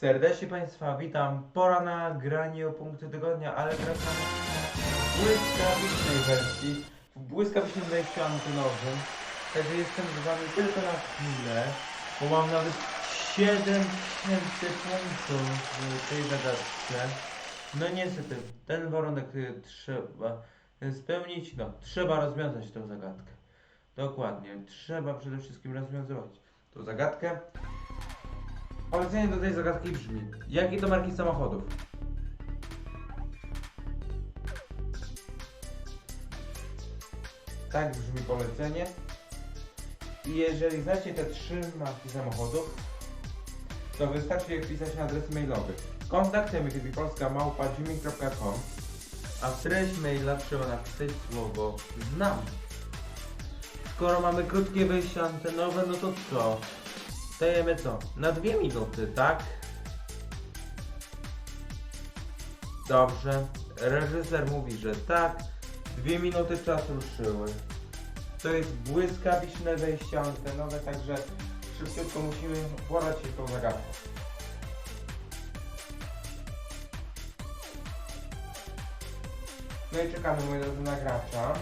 Serdecznie Państwa witam. Pora na granie o punkty tygodnia, ale wracamy w błyskawicznej wersji, w błyskawicznym wejściu antynowym. Także jestem z Wami tylko na chwilę, bo mam nawet 7000 punktów w tej zagadce. No niestety, ten warunek y, trzeba y, spełnić, no trzeba rozwiązać tę zagadkę. Dokładnie, trzeba przede wszystkim rozwiązywać tą zagadkę. Polecenie do tej zagadki brzmi: Jakie to marki samochodów? Tak brzmi polecenie. I jeżeli znacie te trzy marki samochodów, to wystarczy je wpisać na adres mailowy. Kontaktem polska.małpa.gmail.com A w treść maila trzeba napisać słowo znam. Skoro mamy krótkie wejście antenowe, no to co? Dajemy co? Na dwie minuty, tak? Dobrze. Reżyser mówi, że tak. Dwie minuty czas ruszyły. To jest błyskawiczne wejście antenowe, także szybciutko musimy porać się tą zagadką. No i czekamy, moi drodzy, na gracza.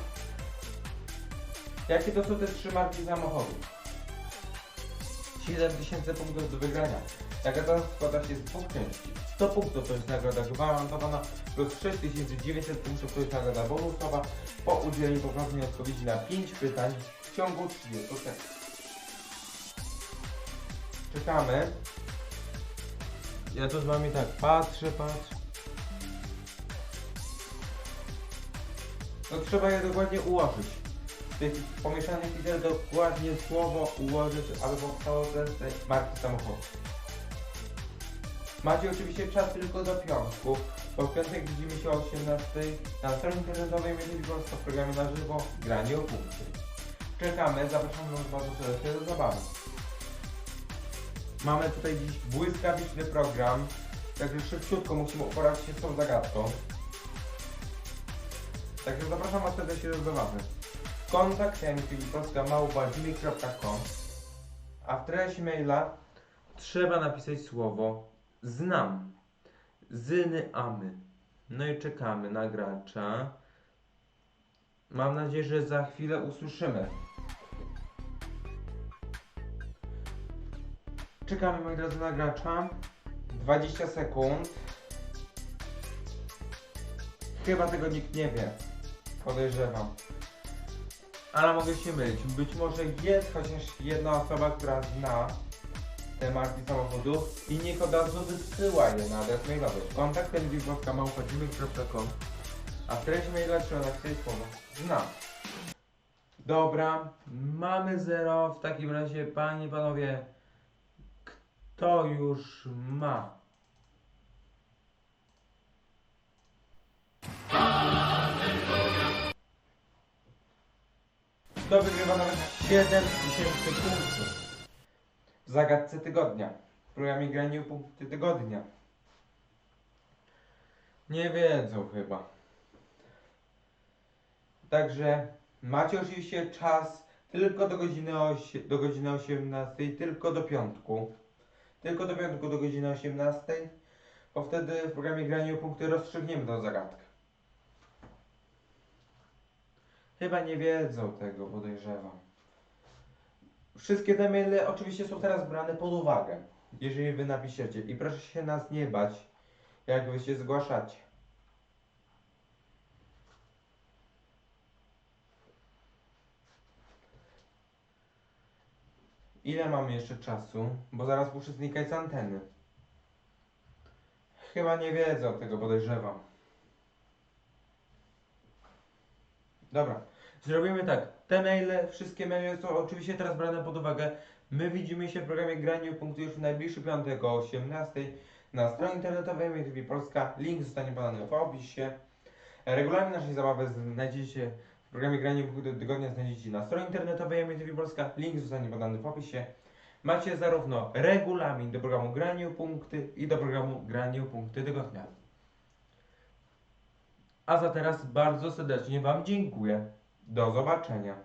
Jakie to są te trzy marki samochodów? 7000 punktów do wygrania. Nagroda składa się z dwóch części. 100 punktów to jest nagroda gwarantowana, plus 6900 punktów to jest nagroda bonusowa po udzieleniu poprawnej odpowiedzi na 5 pytań w ciągu 30 sekund. Czekamy. Ja tu z wami tak patrzę, patrzę. No trzeba je dokładnie ułożyć. Tych pomieszanych dokładnie słowo ułożyć, powstało te, te marki samochodów. Macie oczywiście czas tylko do piątku, bo w piątek widzimy się o 18 na stronie internetowej Mieli Polska w programie na żywo Granie o punkty. Czekamy, zapraszamy Was bardzo serdecznie do zabawy. Mamy tutaj dziś błyskawiczny program, także szybciutko musimy uporać się z tą zagadką. Także zapraszam Was serdecznie do zabawy. Kontakt małpa.gmail.com A w treści maila trzeba napisać słowo znam. Zyny amy. No i czekamy na gracza. Mam nadzieję, że za chwilę usłyszymy. Czekamy moi drodzy na gracza. 20 sekund. Chyba tego nikt nie wie. Podejrzewam. Ale mogę się mylić. Być może jest chociaż jedna osoba, która zna te marki samochodów i niech od razu wysyła je na adres mailowy. Kontakt telewizorska.com A w treści maila trzeba napisać słowo znam. Dobra, mamy zero. W takim razie, panie i panowie, kto już ma? Kto wygrywa nawet 7000 punktów w zagadce tygodnia. W programie graniu punkty tygodnia. Nie wiedzą chyba. Także macie oczywiście czas tylko do godziny, do godziny 18, tylko do piątku. Tylko do piątku do godziny 18, bo wtedy w programie graniu punkty rozstrzygniemy tę zagadkę. Chyba nie wiedzą tego, podejrzewam. Wszystkie te maile oczywiście są teraz brane pod uwagę, jeżeli wy napiszecie. I proszę się nas nie bać, jak wy się zgłaszacie. Ile mamy jeszcze czasu? Bo zaraz muszę znikać z anteny. Chyba nie wiedzą tego, podejrzewam. Dobra, zrobimy tak. Te maile, wszystkie maile są oczywiście teraz brane pod uwagę. My widzimy się w programie Graniu Punktu już w najbliższy piątek o 18 na stronie internetowej MTV Polska. Link zostanie podany w opisie. Regulamin naszej zabawy znajdziecie w programie Graniu Punktu Tygodnia znajdziecie na stronie internetowej MTV Polska. Link zostanie podany w opisie. Macie zarówno regulamin do programu Graniu Punkty i do programu Graniu Punkty Tygodnia. A za teraz bardzo serdecznie Wam dziękuję. Do zobaczenia.